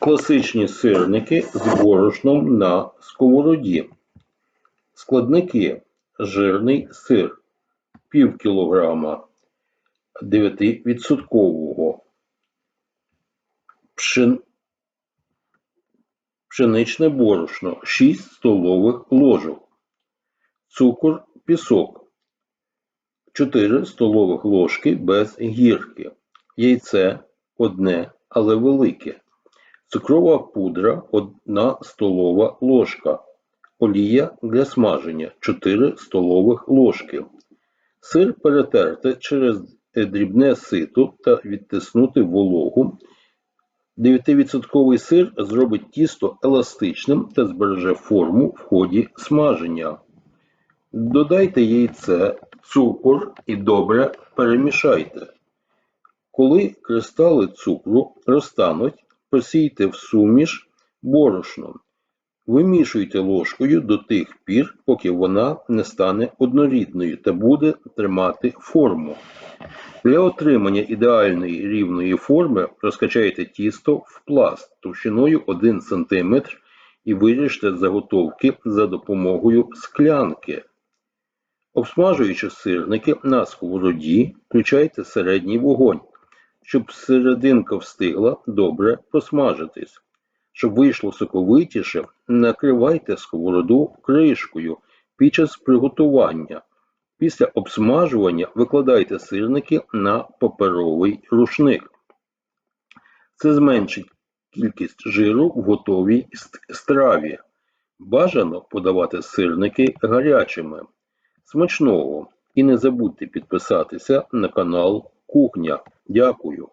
Класичні сирники з борошном на сковороді. Складники. Жирний сир. Пів кілограма. 9% пшен... пшеничне борошно. 6 столових ложок, цукор, пісок. 4 столових ложки без гірки, яйце одне, але велике, цукрова пудра 1 столова ложка, олія для смаження 4 столових ложки. Сир перетерти через дрібне сито та відтиснути вологу. 9% сир зробить тісто еластичним та збереже форму в ході смаження. Додайте яйце, цукор і добре перемішайте. Коли кристали цукру розтануть, просійте в суміш борошном. Вимішуйте ложкою до тих пір, поки вона не стане однорідною та буде тримати форму. Для отримання ідеальної рівної форми розкачайте тісто в пласт товщиною 1 см і виріжте заготовки за допомогою склянки. Обсмажуючи сирники на сковороді, включайте середній вогонь, щоб серединка встигла добре просмажитись. Щоб вийшло соковитіше, накривайте сковороду кришкою під час приготування. Після обсмажування викладайте сирники на паперовий рушник. Це зменшить кількість жиру в готовій страві. Бажано подавати сирники гарячими. Смачного! І не забудьте підписатися на канал Кухня. Дякую!